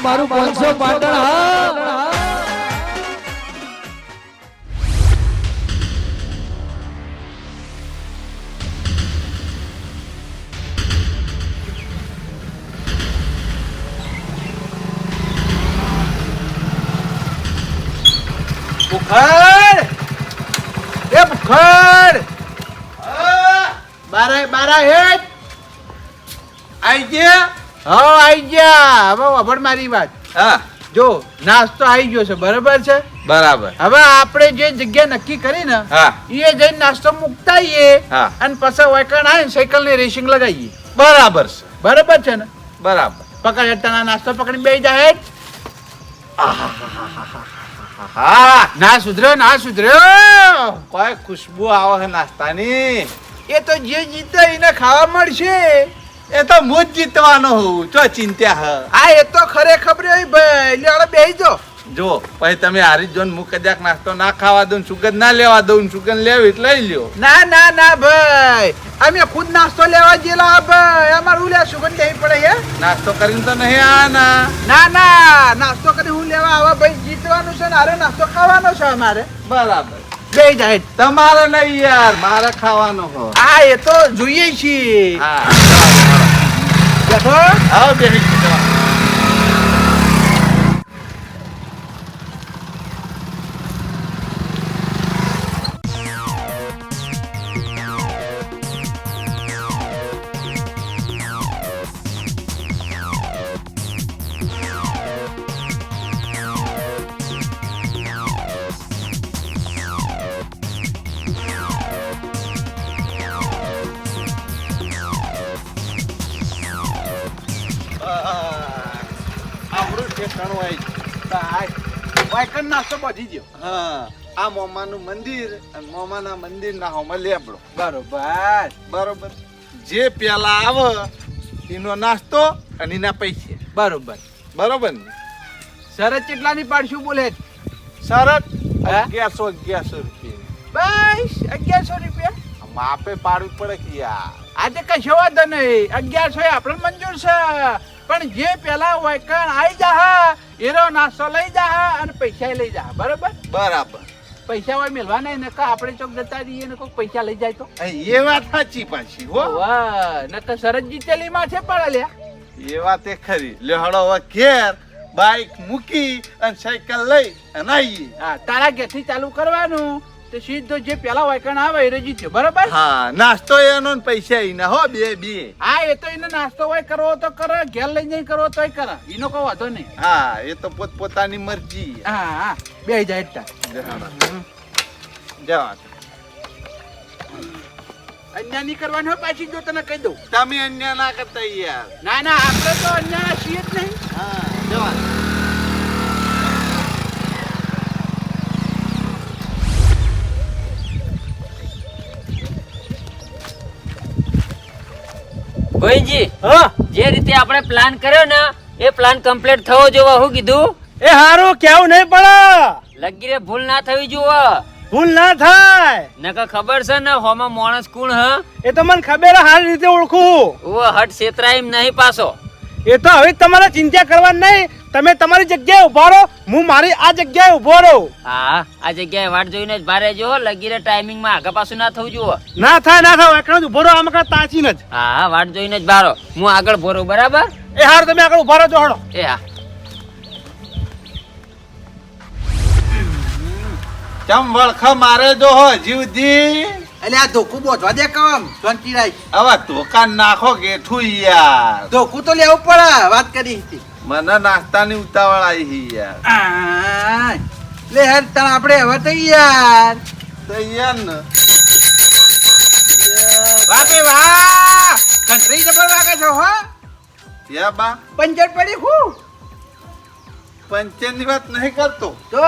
મારું પાંચસો પાટણ હા. એ બુખર બારા બારા હેડ. આઈ ગયા? હા આવી ગયા. હવે વભળ મારી વાત. હા. જો નાસ્તો આવી ગયો છે બરાબર છે? બરાબર. હવે આપણે જે જગ્યા નક્કી કરી ને હા. એ જઈને નાસ્તો મૂકતા આવીએ અને પછી વાયકણ આવે સાયકલની રેસિંગ લગાવીએ. બરાબર છે. બરાબર છે ને? બરાબર. પકડ હેઠળના નાસ્તો પકડી બે જાય હા. ના સુધર્યો ના સુધર્યો. કોઈ ખુશ્બુ આવે છે નાસ્તાની. એ તો જે જીતે એને ખાવા મળશે. એ તો હું જ જીતવાનો હું ચો ચિંતા હ? આ એ તો ખરે ખબર હોય ભાઈ. લે હવે બેહી જો જો પછી તમે હારી જો હું કદાચ નાસ્તો ના ખાવા દઉં સુગંધ ના લેવા દઉં સુગંધ લેવી એટલે લઈ લ્યો. ના ના ના ભાઈ. અમે ખુદ નાસ્તો લેવા ગયેલા ભાઈ. અમારું લે સુગંધ લેવી પડે હે? નાસ્તો કરીને તો નહીં આના ના. ના નાસ્તો કરી હું લેવા આવા ભાઈ. જીતવાનું છે ને અરે નાસ્તો ખાવાનો છે અમારે. બરાબર. બેહી જાય. તમારે નહીં યાર મારે ખાવાનો હો આ એ તો જોઈએ છીએ. બેઠો. આવો બેસી વાયકણ નાસ્તો બધી ગયો હા આ મોમાનું મંદિર અને મોમાના મંદિરના હોમાં લેબડો. બરોબર. બરોબર. જે પેલા આવે એનો નાસ્તો અને એના પૈસે. બરોબર. બરોબર ને? શરત કેટલાની પાડશું બોલે? શરત? અગિયારસો અગિયારસો રૂપિયા. બસ અગિયારસો રૂપિયા? માપે પાડવું પડે કે યાર? આજે કશો વાંધો નહીં. અગિયારસો આપણે મંજૂર છે. પણ જે પેલા વૈકણ આવી જા એનો નાસ્તો લઈ જા અને પૈસા લઈ જા બરોબર? બરાબર. પૈસા હોય મેળવા નહીં ને આપણે ચોક જતા જઈએ ને કોઈ પૈસા લઈ જાય તો. એ વાત સાચી પાછી હો. વાહ નકર શરત જીતેલી માં છે પડે એ વાત એ ખરી. લેહડો હવે ઘેર બાઈક મૂકી અને સાયકલ લઈ અને આવીએ હા તારા ઘેરથી ચાલુ કરવાનું. તો સીધો જે પેલા વાયકણ આવે એ જીત્યો બરાબર? હા નાસ્તો એનો ને પૈસા એના હો બે બે. હા એ તો એને નાસ્તો હોય કરવો તો કરે ઘેર લઈ જઈ કરવો તોય કરે. એનો કોઈ વાંધો નહીં. હા એ તો પોત પોતાની મરજી. હા હા બે જાય એટલા જવા અન્યા નહીં કરવાનું હોય પાછી જો તને કહી દઉં. તમે અન્ય ના કરતા યાર. ના ના આપણે તો અન્યા છીએ જ નહીં. હા જવા ભાઈજી હા? જે રીતે આપણે પ્લાન કર્યો ને એ પ્લાન કમ્પ્લીટ થવો જોવા હું કીધું? એ હારું કેવું નહીં પડે? લગીરે ભૂલ ના થવી જોવે ભૂલ ના થાય. નકર ખબર છે ને હોમાં માણસ કોણ હ? એ તો મને ખબર હે, સારી રીતે ઓળખું ઓ હટ છેતરાય એમ નહીં પાછો. એ તો હવે તમારે ચિંતા કરવાની નહીં. તમે તમારી જગ્યાએ ઊભા રહો હું મારી આ જગ્યાએ ઊભો રહું. હા આ જગ્યાએ વાટ જોઈને જ ભારે જો લગીરે ટાઈમિંગમાં આગા પાછું ના થવું જોવો ના થાય ના થાય એકણ જ ઊભો રહો આમાં કાંઈ તાચીને જ. હા વાટ જોઈને જ ભારો હું આગળ ભરો બરાબર? એ હારું તમે આગળ ઊભા રહો જો હળો. એ હા. ચમ વળખ મારે જો હો જીવજી એટલે આ ધોકું બોધવા દે કમ. શાંતિ રાખ. હવે ધોકા નાખો ગેઠું યાર. ધોકું તો લેવું પડે વાત કરી હતી. મને નાસ્તાની ઉતાવળ આવી છે યાર. લે હેર તણ આપણે હવે તૈયાર. તૈયાર ને? વાહ બે વાહ! કંટ્રી જબર વાગે છો હો. યા બા. પંચર પડી હું? પંચેની વાત નહીં કરતો. તો?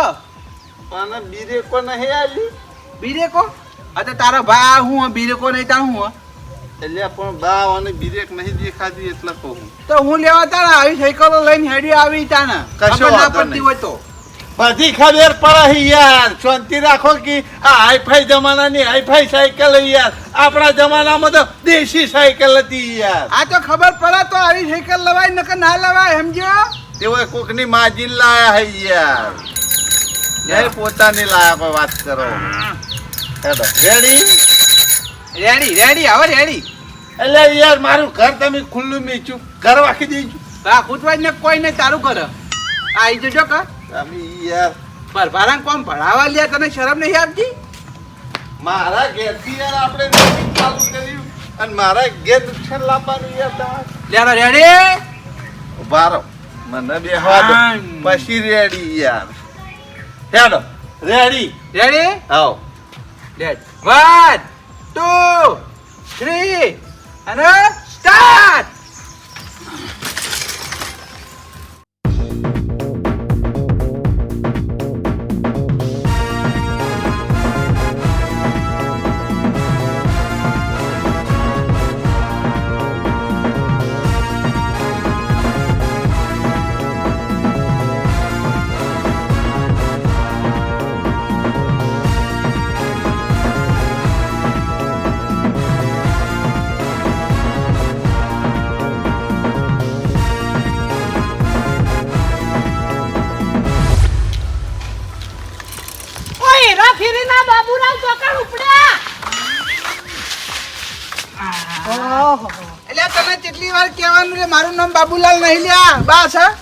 પણ બીરે કો નહીં આવી. બીરે કો આ તારો ભાઈ હું બીરે કો નહીં તાણ હું. એટલે પણ બા અને બીરેક નહીં દેખાતી એટલે કહું. તો હું લેવા તાણ આવી સાયકલો લઈને હેડી આવી તાણ. કશો ના પડતી હોય તો. બધી ખબર પડે યાર. શાંતિ રાખો કે આ હાઈફાઈ જમાનાની હાઈફાઈ સાયકલ યાર. આપણા જમાનામાં તો દેશી સાયકલ હતી યાર. આ તો ખબર પડે તો આવી સાયકલ લવાય નકર ના લવાય સમજ્યો? તેઓ કોકની માજી લાયા હે યાર. જય પોતાની લાયા પર વાત કરો. હેડો. રેડી રેડી રેડી હવે રેડી. એટલે યાર મારું ઘર તમે ખુલ્લું મીચ્યું ઘર વાખી દેજો. હા જ ને કોઈ નહીં તારું ઘર આઈ જજો કા. તમે યાર. પરભારા કોમ ભણાવવા લ્યા તને શરમ નહીં આવતી? મારા ઘેરથી યાર આપણે meeting ચાલુ કર્યું અને મારા ઘેર નુકસાન લાવવાનું યાર લેડો રેડી? ઊભા મને બેહવા દો. પછી રેડી યાર. હેડો. રેડી. રેડી? આવો. લેટ વન ટુ થ્રી અને સ્ટાર્ટ ઓય બાબુરાવ ચોકડ ઉપડ્યા. એટલે તમે કેટલી વાર કહેવાનું છે? મારું નામ બાબુલાલ નહીં લ્યા બસ હા.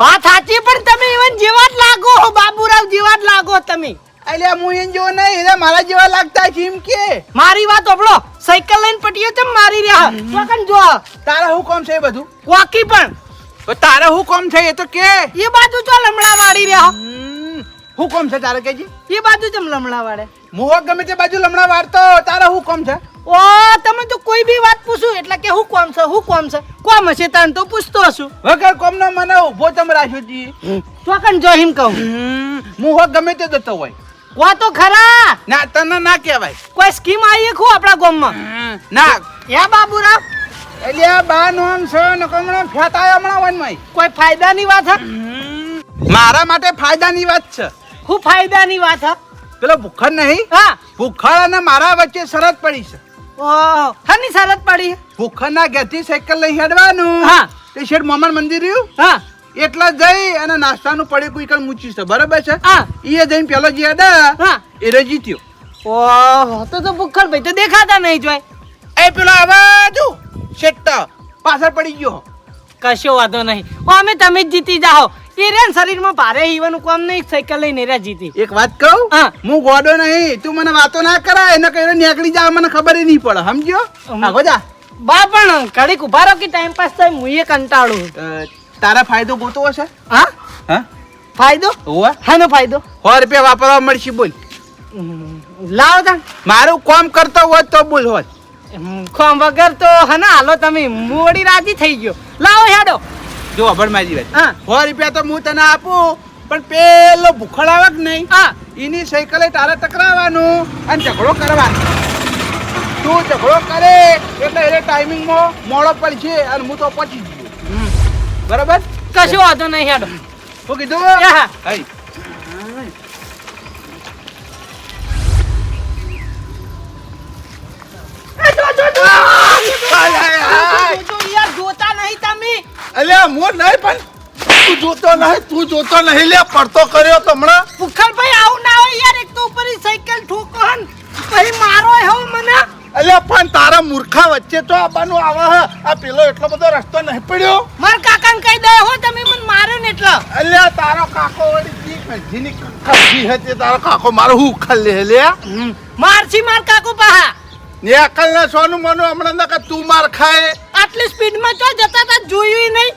વાત સાચી પણ તમે એવન જેવા જ લાગો હો બાબુરાવ જેવા જ લાગો તમે. એટલે હું એને જો નહીં એટલે મારા જેવા લાગતા કેમ કે. મારી વાત ઓબળો સાયકલ લઈને પટીયો ચમ મારી રહ્યા. ચોકન જો તારા હું કોમ છે બધું? વાકી પણ. તો તારે હું કોમ છે એ તો કે. એ બાજુ ચાલ હમણાં વાળી રહ્યા હું કોમ છે તારે કેજી એ બાજુ ચમ લમણા વાળે. મુહો ગમે તે બાજુ લમણા વાળતો તારા હું કોમ છે? ઓ તમે તો કોઈ બી વાત પૂછું એટલે કે હું કોમ છે હું કોમ છે? કોમ હશે તને તો પૂછતો હશું. વગર કોમનો મને ઊભો તમ રાખ્યો જી. ચોકન જો હિમ કહું. મુહો ગમે તે જતો હોય. કો તો ખરા. ના તને ના કહેવાય. કોઈ સ્કીમ આવી ખુ આપણા ગામમાં? ના. હે બાબુરાવ. એટલે બા નોમ છે નકમણા ફેતાય હમણાં વનમાં. કોઈ ફાયદાની વાત હે? મારા માટે ફાયદાની વાત છે. હું ફાયદાની વાત હા? પેલો ભૂખર નહીં? હા. ભૂખર અને મારા વચ્ચે શરત પડી છે. ઓહો હાની શરત પડી? ભૂખડના ઘેરથી સાયકલ લઈ હેડવાનું. હા. તે શેઠ મોમન મંદિર રહ્યું? હા. એટલા જઈ અને નાસ્તાનું પડે કોઈ કણ મૂચ્યું છે. બરાબર છે? હા. એ જઈને પેલો જે હતા હા. એ જીત્યો. ઓહો તો તો ભૂખડ ભાઈ તો દેખાતા નહીં જોય એ પેલો આવા જો શેઠ પાછળ પડી ગયો. કશો વાંધો નહીં. અમે તમે જ જીતી જાઓ. એ રે શરીરમાં ભારે હીવાનું કામ નહીં સાયકલ લઈને રે જીતી. એક વાત કહું? હા. હું ગોડો નહીં તું મને વાતો ના કરાય એને કહીને નીકળી જા મને ખબર નહીં પડે સમજ્યો. આગો જા બા પણ ઘડીક ઊભા રહો કે ટાઈમ પાસ થાય હું એ કંટાળું તારા ફાયદો ગોતો હશે? હા? હા? ફાયદો? હોવા. હાનો ફાયદો? સો રૂપિયા વાપરવા મળશે બોલ. લાવ લાવો તા મારું કામ કરતો હોત તો બોલ હોત. કોમ વગર તો હના હાલો તમે મોડી રાજી થઈ ગયો. લાવો હેડો. જો અભણ માજી વાત. હા. સો રૂપિયા તો હું તને આપું પણ પેલો ભૂખડ આવે કે નહીં? હા. એની સાયકલે તારે ટકરાવાનું અને ઝઘડો કરવાનો. તું ઝઘડો કરે એટલે એને ટાઈમિંગમાં મોડો પડશે અને હું તો પહોંચી ગયો. બરાબર? કશો વાંધો નહીં હેડો. શું કીધું? હા. હઈ. જોતા નહીં તમે. અલ્યા હું નહીં પણ તું જોતો નહીં તું જોતો નહીં. લે પડતો કર્યો તમને પુખરભાઈ આવું ના હોય યાર એક તો ઉપર સાયકલ ઠોકો હન. પછી મારો હો મને. અલ્યા પણ તારા મૂર્ખા વચ્ચે તો આવવાનું આવે હ. આ પેલો એટલો બધો રસ્તો નહીં પડ્યો. માર કાકાને કહી દે હો તમે મને માર્યો ને એટલે. અલ્યા તારો કાકો વળી જી હતી. તારો કાકો મારો હું ઉખલ લે. લે મારછી માર કાકો પાહા. ને અકલ ના સોનું મનું હમણાં ના કે તું માર ખાય. આટલી સ્પીડમાં ચો જતા તા? જોયું નહીં.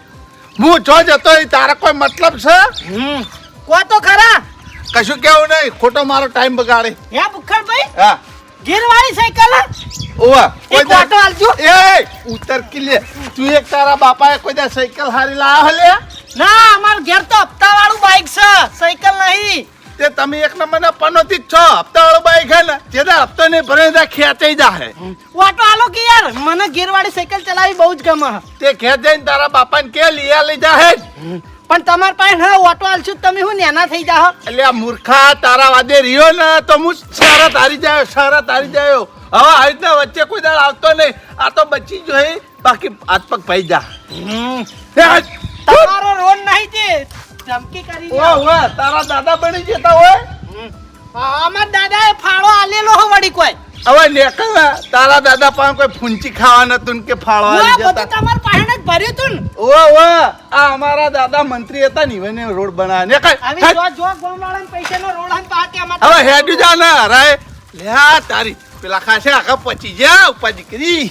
હું જો જતો એ તારા કોઈ મતલબ છે? હમ. કો તો ખરા. કશું કેવું નહીં. ખોટો મારો ટાઈમ બગાડે. હે પુખરભાઈ હા. ગીરવાળી સાયકલ? ઓવા એક ઓટો આલજો એ ઉતર કિલે તું એક તારા બાપાએ કોઈ દા સાયકલ હારી લા હલે? ના અમાર ઘેર તો હપ્તા વાળું બાઈક છે. સાયકલ નહીં. તે તમે એક નંબરના પનોતી જ છો. હપ્તા વાળો બાઈક હે ને જે હપ્તો નહીં ભરે દા ખેંચાઈ જાહે. ઓટો આલો કે યાર મને ગીરવાળી સાયકલ ચલાવી બહુ જ ગમે. તે ખેંચ જઈને તારા બાપાને કે લીયા લઈ જાહે પણ તમાર પાસે હા ઓટો આલશું તમે હું નેના થઈ જાહો? એટલે આ મૂર્ખા તારા વાદે રહ્યો ને તો હું સારા તારી જાયો સારા તારી જાયો. હવે આ રીતના વચ્ચે કોઈ દાળ આવતો નહીં. આ તો બચી જોઈ બાકી હાથ પગ પાઈ જા. તમારો રોડ નહીં તે. ધમકી કરી ઓ ઓ તારા દાદા બની જતા હોય? અમાર દાદાએ ફાળો આલેલો હો વડી કોઈ. હવે નીકળ. તારા દાદા પાસે કોઈ ફૂંચી ખાવા નતું કે ફાળો હું આ બધું જતા તમાર પાસે જ ભર્યું તું ઓ ઓ આ અમારા દાદા મંત્રી હતા ને એને રોડ બનાવ્યા ને કઈ જો જો ગોમવાળાને પૈસાનો રોડ હન પાકે અમાર હવે હેડ્યું જા ને હરાય લે તારી પેલા ખાસે આખા પચી જા ઉપા દીકરી.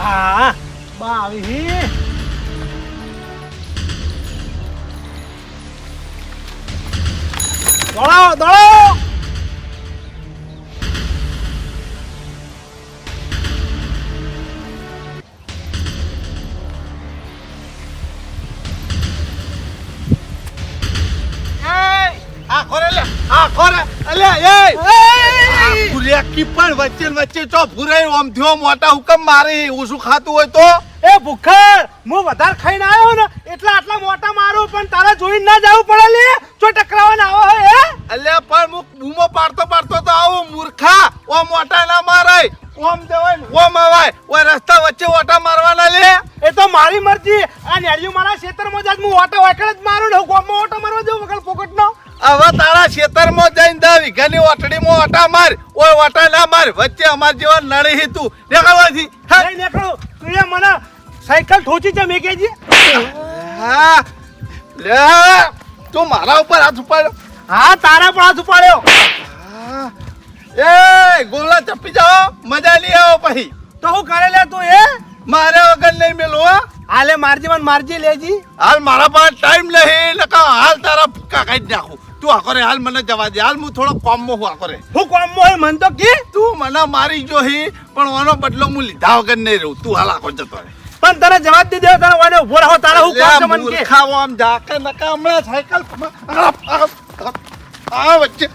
હા બા આવી હી. દોડાવો દોડાવો પણ વચ્ચે વચ્ચે ચો ફુરાઈ ઓમ થયો મોટા હુકમ મારી હું શું ખાતું હોય તો? એ ભૂખર હું વધારે ખાઈને આવ્યો ને એટલા આટલા મોટા મારું પણ તારા જોઈને ના જવું પડે લે. જો ટકરાવાના આવો હે? અલ્યા પણ હું બૂમો પાડતો પાડતો તો આવું મૂર્ખા. ઓ મોટા ના મારાય. ઓમ દેવાય ઓમ આવાય. ઓ રસ્તા વચ્ચે ઓટા મારવાના લે. એ તો મારી મરજી. આ નેડિયું મારા ક્ષેત્રમાં જ હું ઓટા વાકડ જ મારું ને હું ગામમાં ઓટો મારવા જઉં વગર પોકટનો હવે તારા ખેતરમાં જઈને દા વીઘાની ઓટડીમાં ઓટા માર. ઓય ઓટા ના માર. વચ્ચે અમાર જેવા નડી હી તું. દેખાવાથી નહીં નીકળું તું એ મને સાયકલ ઠોચી છે મેં કેજી હા. લે તું મારા ઉપર હાથ ઉપાડ્યો. હા તારા પણ હાથ ઉપાડ્યો. એ ગોલા ચપી જાઓ. મજા નહીં આવો પછી. તો હું કરે લે તું એ મારે વગર નહીં મેલું હા. હાલે મારજી મન મારજી લેજી. હાલ મારા પાસે ટાઈમ નહીં લખા હાલ તારા ફૂકા જ નાખું. તું આ હાલ મને જવા દે. હાલ હું થોડો કોમમાં હું આ હું કોમ હોય મન તો કે? તું મને મારી જો હે પણ ઓનો બદલો હું લીધા વગર નહીં રહું. તું હાલ આકો જતો રહે. પણ તને જવાબ દે દે તને વાને ઊભો રહો તારા હું કોમ મન કે. ખાવો આમ ઝાકે નકા હમણાં સાયકલ આ, વચ્ચે.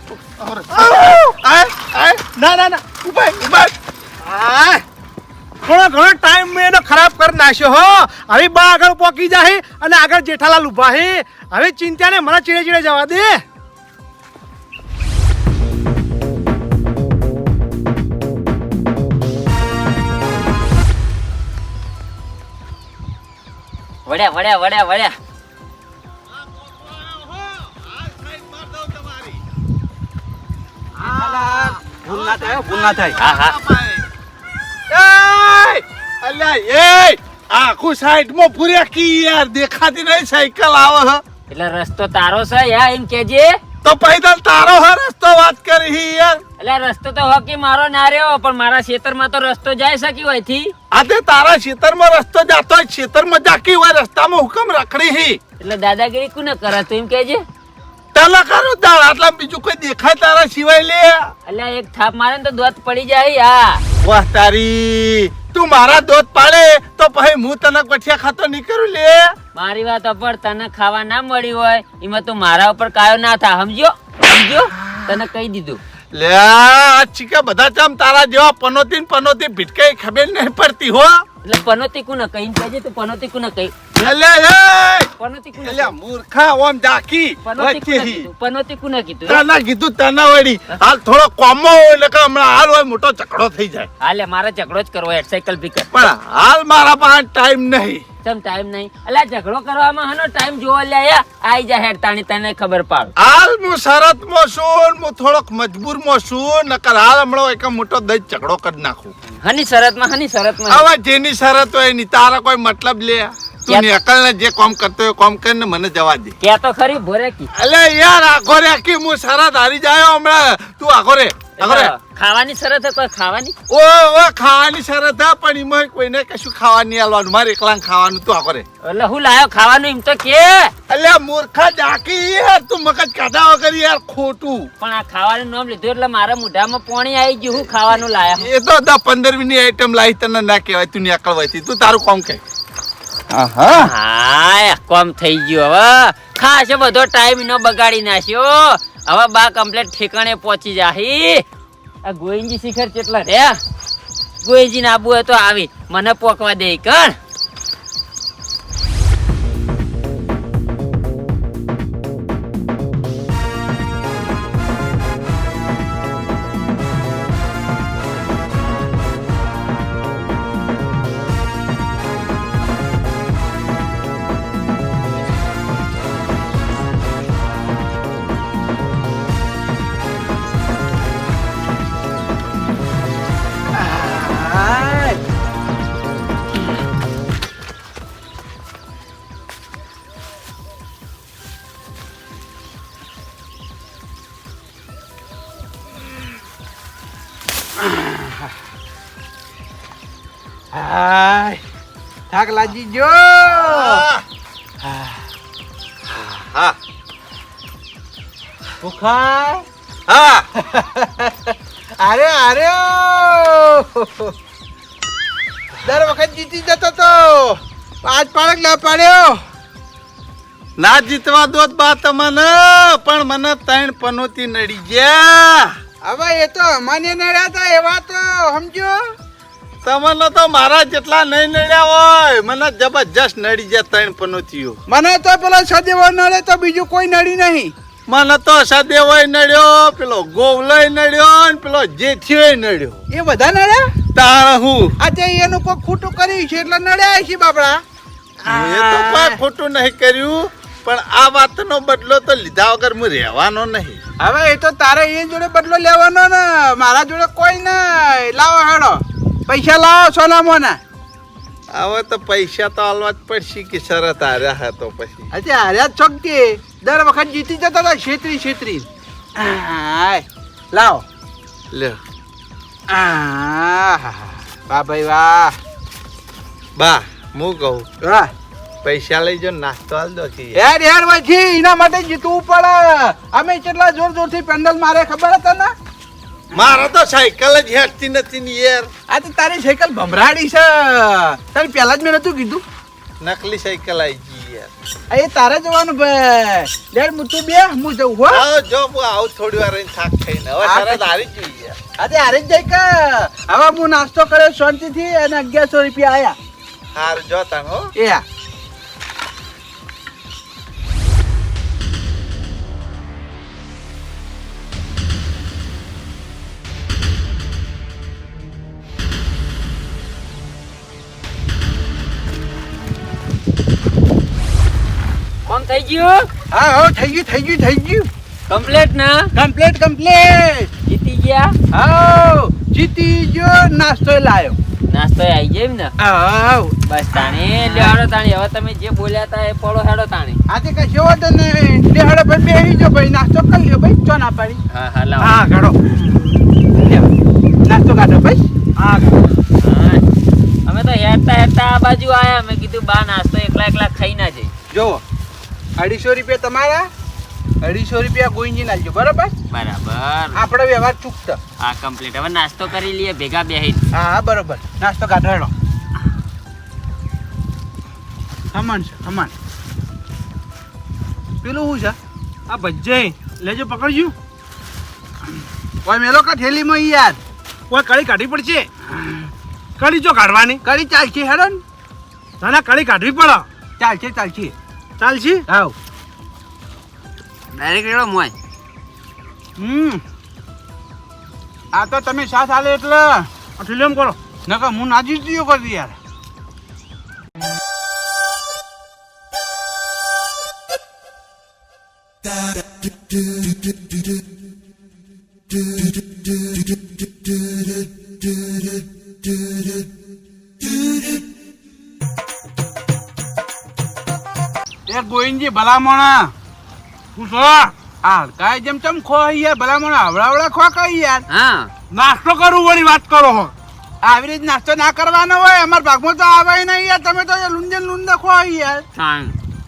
ના ના ના. ઊભા ઊભા. આ ઘણો ઘણો ટાઈમ મેં એનો ખરાબ કરી નાખ્યો હો. હવે બા આગળ પોકી જાય અને આગળ જેઠાલાલ ઊભા હે. હવે ચિંતા ને મને ચીડે ચીડે જવા દે. વળ્યા વળ્યા વળ્યા. વળ્યા ભૂલ ના થાય ભૂલ ના થાય હા. હા અલ્યા એ આખું સાઈડમાં પૂર્યા કી યાર દેખાતી નહીં સાયકલ આવે હ. એટલે રસ્તો તારો છે યા એમ કેજે તો પૈદલ તારો હ રસ્તો વાત કરી હી યાર. એટલે રસ્તો તો હોકી મારો ના રહ્યો પણ મારા ખેતરમાં તો રસ્તો જાય શકી હોયથી આજે તારા ખેતરમાં રસ્તો જાતો હોય ખેતરમાં જાકી હોય રસ્તામાં હુકમ રખડી હી. એટલે દાદાગીરી કોને કરે? તું એમ કેજે તને કરું તાર આટલા બીજું કોઈ દેખાય તારા સિવાય લે? એટલે એક થાપ મારે ને તો દોત પડી જાય આ વાહ તારી તું મારા દોત પાડે તો પછી હું તને કઠિયા ખાતો નહીં કરું લે. મારી વાત અપડ તને ખાવા ના મળી હોય એમાં તું મારા ઉપર કાયો ના થા સમજ્યો? સમજ્યો? તને કહી દીધું. લે આ ચીકા બધા ચમ તારા જેવા પનોતી પનોતી ભીટકાઈ ખબર નહીં પડતી હો. એટલે પનોતી કુના કહી કહેજે તું પનોતી કુના કઈ. લે લે પનોતી કુના લે મૂર્ખા ઓમ ડાકી પનોતી કુના કીધું તના કીધું તના વળી. હાલ થોડો કોમો હોય કે હમણાં હાલ હોય મોટો ઝઘડો થઈ જાય. હાલે મારે ઝઘડો જ કરવો હેડ સાયકલ કર. પણ હાલ મારા પાસે ટાઈમ નહીં. તમ ટાઈમ નહીં? આ ઝઘડો કરવામાં હનો ટાઈમ જોવા લ્યા આઈ જા હેડ તાણી તને ખબર પાડ. હાલ હું શરતમાં છું ને હું થોડોક મજબૂરમાં છું નકર હાલ હમણાં એક મોટો દઈ ઝઘડો કરી નાખું. હની શરતમાં હની શરતમાં. હવે જેની શરત હોયની તારા કોઈ મતલબ લે. તું નીકળ ને જે કામ કરતો હોય કામ કરીને મને જવા દે. કે તો ખરી ભોરે કી અલે યાર આખો રે હું શરત હારી જાયો હમણાં. તું આખો રે. ખાવાની શરત હે ખાવાની? ઓ ઓ ખાવાની શરત હા પણ એમાં કોઈને કશું ખાવા આલવાનું. મારે એકલા ખાવાનું તું આખો એટલે હું લાયો ખાવાનું એમ તો કે. અલ્યા મૂર્ખા જાકી યાર તું મગજ કાઢા વગર યાર ખોટું. પણ આ ખાવાનું નામ લીધું એટલે મારા મોઢામાં પાણી આવી ગયું હું ખાવાનું લાયા એ તો દસ પંદર મિનિટ આઈટમ લાવી તને ના કહેવાય તું નીકળ વયથી તું. તારું કોમ કે હા હા કોમ થઈ ગયો હવે. ખાસ બધો ટાઈમ નો બગાડી નાખ્યો. હવે બા કમ્પ્લેટ ઠેકાણે પહોંચી જાહી. આ ગોવિંદજી શિખર કેટલા રે ગોઈજીને આબુ હોય તો આવી. મને પોકવા દે કર. થાક લાગી ગયો હા. ભૂખા હા. અરે અરે દર વખત જીતી જતો તો આજ પાડક ના પાડ્યો. ના જીતવા દો બા તમને પણ મને ત્રણ પનોતી નડી ગયા. હવે એ તો અમાને નડ્યા હતા એવા તો સમજો. તમને તો મારા જેટલા નહીં નડ્યા હોય. મને જબરજસ્ત નડી જાય ત્રણ પનોતીઓ. મને તો પેલા સદેવ નડે તો બીજું કોઈ નડ્યું નહીં. મને તો સદેવ નડ્યો પેલો ગોવલય નડ્યો ને પેલો જેઠીઓ નડ્યો. એ બધા નડ્યા? તાણ હું? આજે એનું કોઈ ખોટું કર્યું છે એટલે નડ્યા છે બાપડા. એ તો કોઈ ખોટું નહીં કર્યું પણ આ વાતનો બદલો તો લીધા વગર હું રહેવાનો નહીં. હવે એ તો તારે એ જોડે બદલો લેવાનો ને મારા જોડે કોઈ નહીં. લાવો હેડો. પૈસા લાવો સોના મોના? હવે તો પૈસા તો આલવા જ પડશે કે શરત હાર્યા હતો પછી. આજે હાર્યા જ છોકતી દર વખત જીતી જતા હતા છેતરી છેતરી. લાવો. લ્યો વાહ ભાઈ વાહ. બા હું કહું? વાહ. પૈસા લઈ જો નાસ્તો હાલ દો કે. યાર યાર પછી એના માટે જીતવું પડે. અમે કેટલા જોર જોરથી પેન્ડલ મારે ખબર હતા ને? મારે તો સાયકલ જ હેઠતી નથી ને યાર. આ તો તારી સાયકલ ભમરાડી છે. તારી પહેલા જ મેં નતું કીધું? નકલી સાયકલ આવી ગઈ યાર. એ તારે જવાનું ભાઈ. યાર હું તું બે હું જઉં હો. આવો જો હું આવું થોડી વાર રહીને થાક થઈને હવે તારે હારી જ જોઈએ આજે હારી જ જાય કે. હવે હું નાસ્તો કર્યો શાંતિથી અને અગિયારસો રૂપિયા આયા. હાર જો તમે હો. એ આ. થઈ ગયું? હા હો થઈ ગયું થઈ ગયું થઈ ગયું. કમ્પ્લેટ ના? કમ્પ્લેટ કમ્પ્લેટ જીતી ગયા? હા જીતી ગયો નાસ્તો લાયો. નાસ્તો આવી ગયો એમ ને? હા બસ તાણી લેવાડો તાણી. હવે તમે જે બોલ્યા હતા એ પડો હેડો તાણી. આજે કશો વાંધો નહીં. લે હડો ભાઈ બેહી જો ભાઈ નાસ્તો કરી લ્યો ભાઈ ચો ના પાડી. હા હા લાવો. હા કાઢો. નાસ્તો કાઢો ભાઈ. હા. અમે તો હેરતા હેરતા આ બાજુ આયા. મેં કીધું બા નાસ્તો એકલા એકલા ખાઈ ના જઈ જુઓ. અઢીસો રૂપિયા તમારા? અઢીસો રૂપિયા ગોઈંજી નાખજો બરાબર? બરાબર. આપણો વ્યવહાર ચૂકતો. હા કમ્પ્લીટ હવે નાસ્તો કરી લઈએ ભેગા બેહી હા હા બરોબર. નાસ્તો કાઢો હેડો. ખમણ છે ખમણ. પેલું શું છે? આ ભજ્જે લેજો પકડજો. ઓય મેલો કા થેલીમાં ઈ યાર? કોઈ કળી કાઢવી પડશે. કળી જો કાઢવાની. કળી ચાલશે હેડો ને. તને કળી કાઢવી પડે. ચાલશે ચાલશે. ચાલશી? આવ. ડાયરેક્ટ રેડો મોય. હમ. આ તો તમે સાથ આલે એટલે. ફિલ્મ કરો. નકર હું નાજી દીયો કરી યાર. એ ગોવિંદજી ભલામણા. શું છો હાલ કાય જેમ ચમ ખો યાર ભલામણા. હવડાવડા ખો કઈ યાર. હા. નાસ્તો કરું વળી વાત કરો હો. આવી રીતે નાસ્તો ના કરવાનો હોય અમારા ભાગમાં તો આવે નહીં યાર. તમે તો લુંજે લુંડા ખો યાર.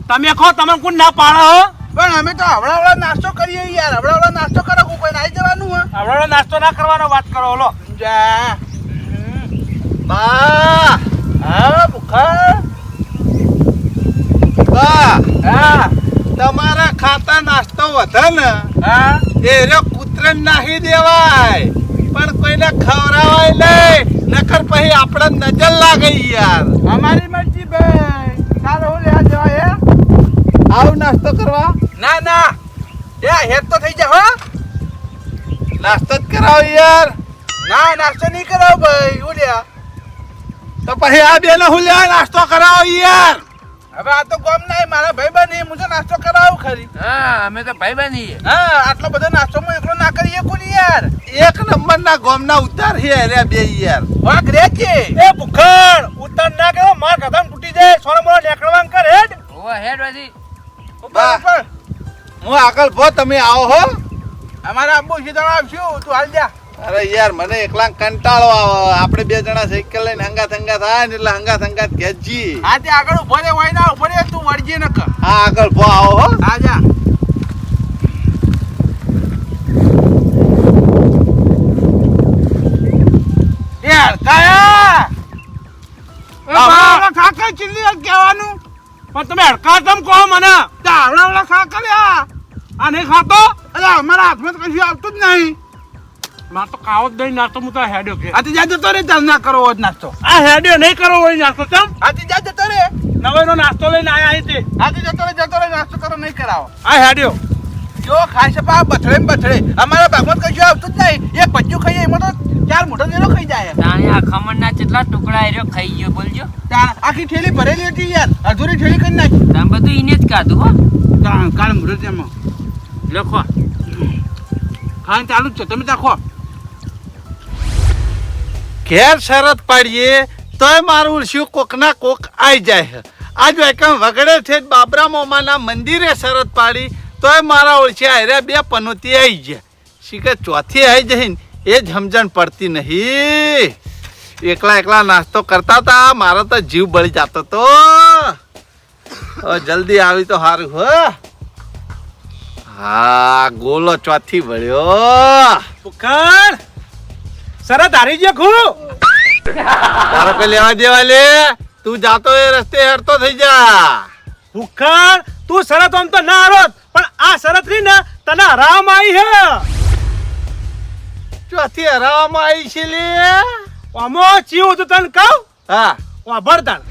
તમે ખો તમે કોણ ના પાડો હો? પણ અમે તો હવડાવડા નાસ્તો કરીએ યાર. હવડાવડા નાસ્તો કરો કોઈ આવી જવાનું હે હવડાવડા નાસ્તો ના કરવાનો વાત કરો હલો જા. બા. હા ભૂખા. બા હા. તમારા ખાતા નાસ્તો વધે ને હા. એ કૂતરાને નાખી દેવાય. પણ કોઈ કોઈને ખવરાવાય નહીં. નકર પછી આપણે નજર લાગે યાર. અમારી મરજી ભાઈ. તારે હું લેવા જવાય હે? આવું નાસ્તો કરવા. ના ના. એ હેત તો થઈ જા હો. નાસ્તો જ કરાવો યાર. ના નાસ્તો નહીં કરાવ ભાઈ હું લ્યા તો પછી આ બેને હું લેવા નાસ્તો કરાવો યાર. હવે આ તો ગમ નહીં મારા ભાઈ બની હું તો નાસ્તો કરાવું ખરી. હા અમે તો ભાઈ બની હા આટલો બધો નાસ્તો હું એકલો ના કરીએ કોની યાર? એક નંબર ના ગોમના ઉતાર છે અરે બે યાર. વાઘ રે છે એ ભૂખણ ઉત્તર ના કરો માર કદમ તૂટી જાય સોનો મોનો નેકળવાન કર હેડ. ઓવા હેડ વાજી ઉપર વાહ. ઉપર. હું આગળ ભો તમે આવો હો. અમારા આંબુ સીધા આવશું તું હાલ જા. અરે યાર મને એકલા કંટાળો આવે. આપણે બે જણા સાયકલ લઈને હંગાત હંગાત આવે ને એટલે હંગાત હંગાત ગેજી હા તે આગળ ઊભો રે હોય ના ઊભો રે તું વળજે નક હા આગળ ભો આવો હો. હા જા. યાર કાયા આવા. ખાકર ચીલી કહેવાનું. પણ તમે હડકા તમ કહો મને? તાવડા વાળા ખાકર આ આ નહીં ખાતો? અરે અમારા હાથમાં તો કશું આવતું જ નહીં. માર તો કાવો જ નહીં નાસ્તો હું તો હેડ્યો કે. આથી તો જા જતો રે ચાલ ના કરો હોત નાસ્તો. આ હેડ્યો નહીં કરો હોય નાસ્તો ચમ. આથી તો જા જતો રે નવાઈનો નાસ્તો લઈને આયા અહીં તે. આથી જતો રે જતો રે નાસ્તો કરો નહીં કરાવો. આ હેડ્યો. જો ખાય છે પા બથડે બથડે. અમારા ભાગમાં કશું આવતું જ નહીં. એક બચ્ચું ખાઈએ એમાં તો ચાર મોટો જેનો ખાઈ જાય. તાણે આ ખમણના કેટલા ટુકડા એ રહ્યો ખાઈ ગયો બોલજો. તાણ આખી ઠેલી ભરેલી હતી યાર. અધૂરી ઠેલી કરી નાખી. તમે બધું ઈને જ કાધું હો. તાણ કાળ મૃત એમાં. લખો. ખાવાનું ચાલુ જ છે. તમે ચાખો ઘેર શરત પાડીએ, તોય મારું શું કોક ના કોક આવી જાય આજ વેકમ વગડે છે બાબરા મોમાના મંદિરે શરત પાડી, તોય મારા ઓળખી આયરે બે પનોતી આવી ગયા. શીખે ચોથી આવી જાય ને એ જ પડતી નહીં. એકલા એકલા નાસ્તો કરતા હતા મારો તો જીવ બળી જતો તો. જલ્દી આવી તો સારું હો. હા, ગોલો ચોથી વળ્યો. ભૂખણ સરત હારી ગયો ખું તારો કઈ લેવા દેવા લે? તું જાતો એ રસ્તે હેરતો થઈ જા. ભૂખાર તું શરત આમ તો ના હારો પણ આ શરત રહી ને તને હરાવવામાં આવી છે ચોથી હરાવવામાં આવી છે લે? અમો ચીવું તું તને કહું? હા. વાભરતાણ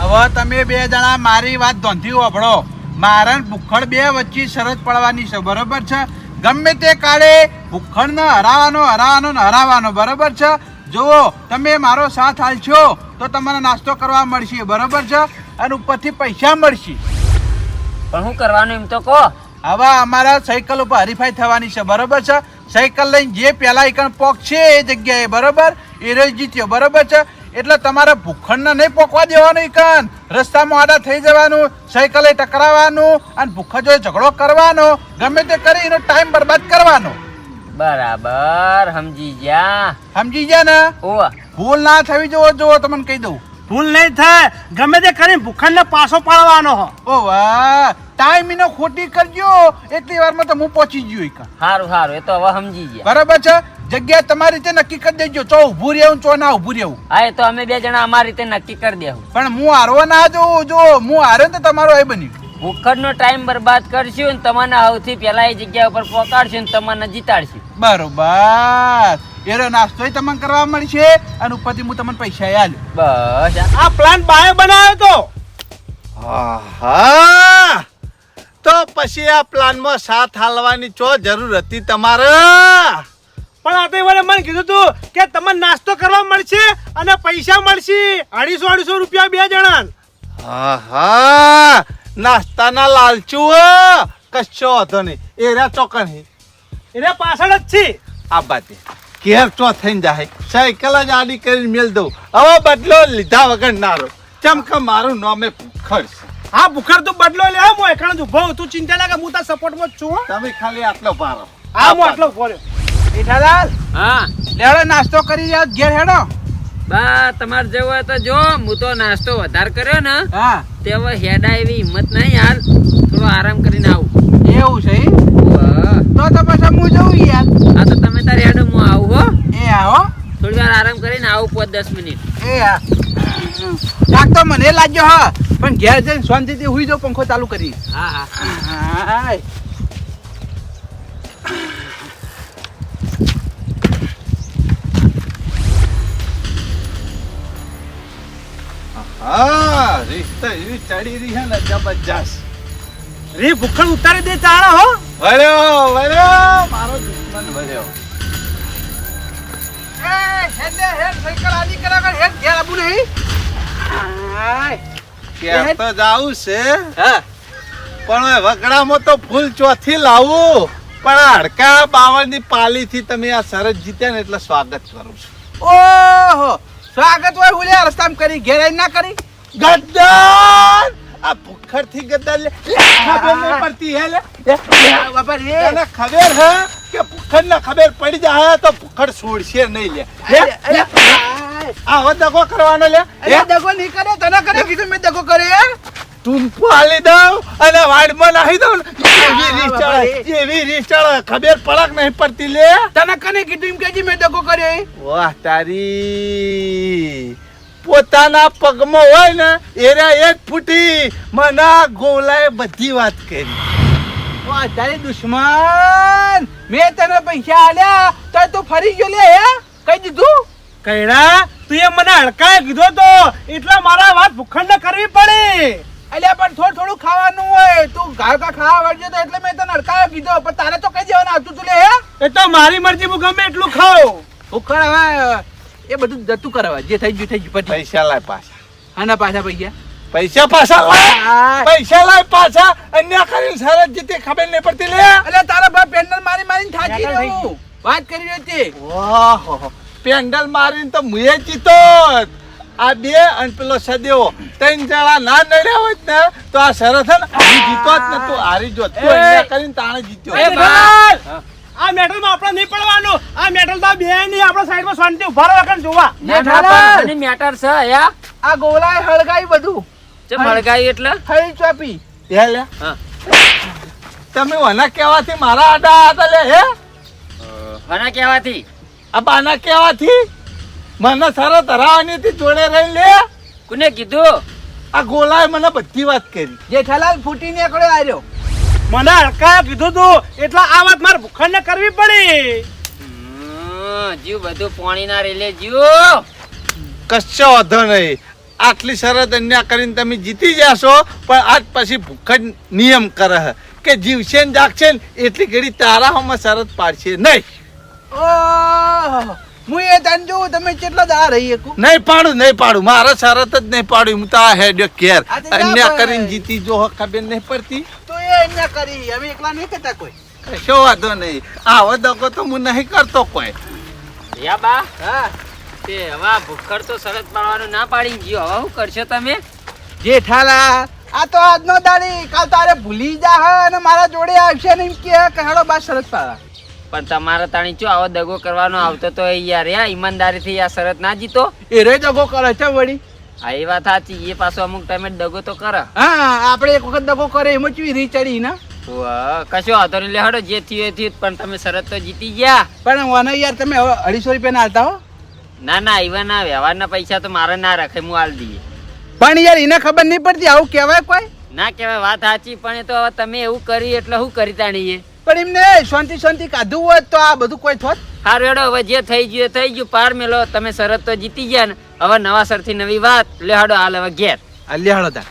હવે તમે બે જણા મારી વાત ધોંધી વાભળો મારા ને ભૂખડ બે વચ્ચે શરત પડવાની છે બરોબર છે? ગમે તે કાળે ભૂખંડને હરાવવાનો હરાવાનો ને હરાવાનો બરાબર છે? જુઓ તમે મારો સાથ હાલશો તો તમને નાસ્તો કરવા મળશે બરાબર છે? અને ઉપરથી પૈસા મળશે. પણ શું કરવાનું એમ તો કહો. હવે અમારા સાયકલ ઉપર હરીફાઈ થવાની છે બરાબર છે? સાયકલ લઈને જે પહેલા એકણ પોક છે એ જગ્યાએ બરાબર? એ રહી જીત્યો બરાબર છે? એટલે તમારે ભૂખંડને નહીં પોકવા દેવાનું એકણ રસ્તામાં આડા થઈ જવાનું સાયકલે ટકરાવવાનું અને ભૂખા જોડે ઝઘડો કરવાનો. ગમે તે કરી એનો ટાઈમ બરબાદ કરવાનો. બરાબર સમજી ગયા. સમજી ગયા ને? ઓવા ભૂલ ના થવી જોવો જોવો તમને કહી દઉં. ભૂલ નહીં થાય. ગમે તે કરીને ભૂખણને પાછો પાડવાનો હો. ઓ વાહ ટાઈમ એનો ખોટી કરજો. એટલી વારમાં તો હું પહોંચી ગયો સારું સારું એ તો હવે સમજી ગયા. બરાબર છે? જગ્યા તમારી રીતે નક્કી કરી દેજો. ચો ઉભું રહેવું ચો ના ઊભું રહેવું. હા એ તો અમે બે જણા અમારી રીતે નક્કી કરી દેવું પણ હું હારવા ના જોઉં જો હું હારે તો તમારો એ બન્યું. ભૂખડનો ટાઈમ બરબાદ કરશું ને તમને સૌથી પહેલા એ જગ્યા ઉપર પહોંચાડશું ને તમને જીતાડશું. બરોબર. એરો નાસ્તો તમને કરવા મળશે અને ઉપરથી હું તમને પૈસા આલ બસ. આ- આ પ્લાન બાયો બનાવ્યો તો? હા તો પછી આ પ્લાનમાં સાથ હાલવાની ચો જરૂર હતી તમારે? પણ આ તો મને મને કીધું તું કે તમને નાસ્તો કરવા મળશે અને પૈસા મળશે. અઢીસો અઢીસો રૂપિયા બે જણા હા નાસ્તાના લાલચુ હો. કશો હતો નહીં. એરા ચોકણ હે એને પાછળ જ છે. આ બાતે ઘેર ચો થઈને જાય. સાયકલ જ આડી કરીને મેલ દઉં. હવે બદલો લીધા વગર નારો ચમકે મારું નામે ખર્ચ હા ભૂખર તું બદલો લે. હું એકણ જ ઊભો તું ચિંતા લાગે હું તાર સપોર્ટમાં જ છું હો. તમે ખાલી આટલો પારો હા હું આટલો ઊભો મીઠાલાલ હા. લેડો નાસ્તો કરી જાવ ઘેર હેડો. બા તમારે જેવો હોય તો જો હું તો નાસ્તો વધારે કર્યો ને હા. તે હવે હેડા એવી હિંમત નહીં યાર થોડો આરામ કરીને આવું. એવું છે તો તો પછી હું જઉં યાર. હા તો તમે તારે હેડો હું આવું હો. એ આવો થોડી વાર આરામ કરીને આવું પાંચ દસ મિનિટ. એ હા કાક તો મને લાગ્યો હા પણ ઘેર જઈને શાંતિથી હુઈ જાઉં પંખો ચાલુ કરી. હા હા. હાય. હા રીત એવી ચડી રહી છે ને જબરજસ્ત. રી ભૂખડ ઉતારી દે ચાણા હો. વળ્યો વળ્યો. મારો દુશ્મન વળ્યો. એ હેડ હેડ સાયકલ આલી કરા કર હેડ ઘેર આબુ નહીં. આય. તો જાવું છે. હા. પણ વગડામાં તો ફૂલ ચોથી લાવું. પણ હડકા બાવળની પાલીથી તમે આ સરસ જીત્યા ને એટલે સ્વાગત કરું છું. ઓહો. સ્વાગત હોય હુલિયા રસ્તામાં કરી ઘેર ના કરી. ગદ્દાર! આ ભૂખરથી ગદ્દાર લે. લે, ખબર નહીં પડતી હે લે. લે, લે. બાપા રે. તને ખબર હે કે ભૂખર ને ખબર પડી જાય તો ભૂખર છોડશે નહીં લે. આ લે. આવો દગો કરવાનો લે. દગો નહીં કરે તને કરે કીધું મેં દગો કરે હે? ટૂંપો આલી દઉં અને વાડમાં નાખી દઉં એવી ખબર પડક નહીં પડતી લે. તને કને કીધું કેજી મેં દગો કર્યો વાહ તારી. પોતાના પગમાં હોય ને એરા એક ફૂટી મને ગોલાએ બધી વાત કરી. વાહ, તારી દુશ્મન. મેં તને પૈસા આલ્યા તો તું ફરી ગયો લે હે? કઈ દીધું? કૈડા તું એ મને હડકાય કીધો તો એટલે મારા વાત ભૂખંડ કરવી પડી. અલ્યા પણ થોડું થોડું ખાવાનું હોય. તું ગાય કા ખાવા વળજે તો એટલે મેં તને અડકાયો કીધો. પણ તારે તો કઈ દેવાનું આવતું તું લે હે? એ તો મારી મરજી હું ગમે એટલું ખાઉં. ઉખડ હવે એ બધું જતું કરવા. જે થઈ ગયું થઈ ગયું પછી. પૈસા લાય પાછા. આના પાછા પૈસા? પૈસા પાછા લાય. પૈસા લાય પાછા. અન્ય કરીને સરસ જીતે ખબર નહીં પડતી લે. એટલે તારા ભાઈ પેન્ડલ મારી મારીને થાકી પેન્ડલ વાત કરી રહ્યો તે ઓહો. પેન્ડલ મારીને તો મુએ જીતો આ બે અને પેલો સદેવો. ત્રણ જણા ના નડ્યા હોત ને તો આ સરસ હે ને હું જીતો જ ને તું હારી જો તું કરીને તાણે જીત્યો! આ મેટલમાં આપણે નહીં પડવાનું. આ મેડલ તો બે નહીં આપણે સાઈડમાં શાંતિ ઊભા રહો વગર જોવા. મેટર છે યા આ ગોલાએ હળગાઈ બધું. જે હળગાઈ એટલે? હળી ચોપી. હે લે. હા. તમે વના કહેવાથી મારા આડા આડા લે હે? હના કહેવાથી? આ બાના કહેવાથી? મને સરસ હરાવાની હતી જોડે રહી લે. કોને કીધું? આ ગોલાએ મને બધી વાત કરી. જેઠાલાલ ફૂટી નીકળ્યો આવ્યો મને હડકાએ કીધું તું એટલે આ વાત મારે ભૂખડ ને કરવી પડી. જીવ બધું પાણી ના રેલે જીવ. કશો વાંધો નહીં. આટલી શરત અન્યા કરીને તમે જીતી જશો પણ આજ પછી ભૂખ નિયમ કરે કે જીવશે ને જાગશે ને એટલી ઘડી તારા હમણાં શરત પાડશે નહીં. ઓહ. હું એ તને જોઉં તમે કેટલા દા રહી શકો? નહીં પાડું નહીં પાડું. મારા શરત જ નહીં પાડું. હું તો આ હેડ કેર અન્યા કરીને જીતી જો ખબર નહીં પડતી. તો એ અન્ય કરી. હવે એકલા નહીં કરતા કોઈ. કશો વાંધો નહીં. આવો દગો તો હું નહીં કરતો કોઈ. યા બા. હા તે હવે ભૂખર તો શરત પાડવાનું ના પાડી. ગયો હવે શું કરશો તમે? જેઠાલા. આ તો આજનો દાડી. કાલ તારે ભૂલી જા હે અને મારા જોડે આવશે ને એમ કે કે હેડો બા શરત પાડા પણ તમારે તાણી ચો આવો દગો કરવાનો આવતો તો યાર યા ઈમાનદારીથી આ શરત ના જીતો? એ રે દગો કરે છે વળી. હા એ વાત સાચી. એ પાછો અમુક ટાઈમે દગો તો કરે. હા આપણે એક વખત દગો કરે એમાં ચવી રી ચડી ને? કશો વાંધો નહીં. લેહડો જે થયું એ થયું પણ તમે શરત તો જીતી ગયા. પણ મને યાર તમે હવે અઢીસો રૂપિયા ના હાલતા હો? ના ના એવા ના વ્યવહારના પૈસા તો મારે ના રાખે હું હાલ દઈએ. પણ યાર એને ખબર નહીં પડતી આવું કહેવાય કોઈ? ના કહેવાય વાત સાચી પણ એ તો હવે તમે એવું કરી એટલે શું કરી તાણીએ. પણ એમને શાંતિ શાંતિ કાઢવું હોત તો આ બધું કોઈ થોત? હારું હેડો હવે જે થઈ ગયું થઈ ગયું. પાર મેલો. તમે શરત તો જીતી ગયા ને. હવે નવા સરથી નવી વાત. લે આ હાલ હવે ઘેર. અલ્યા હળો તાર.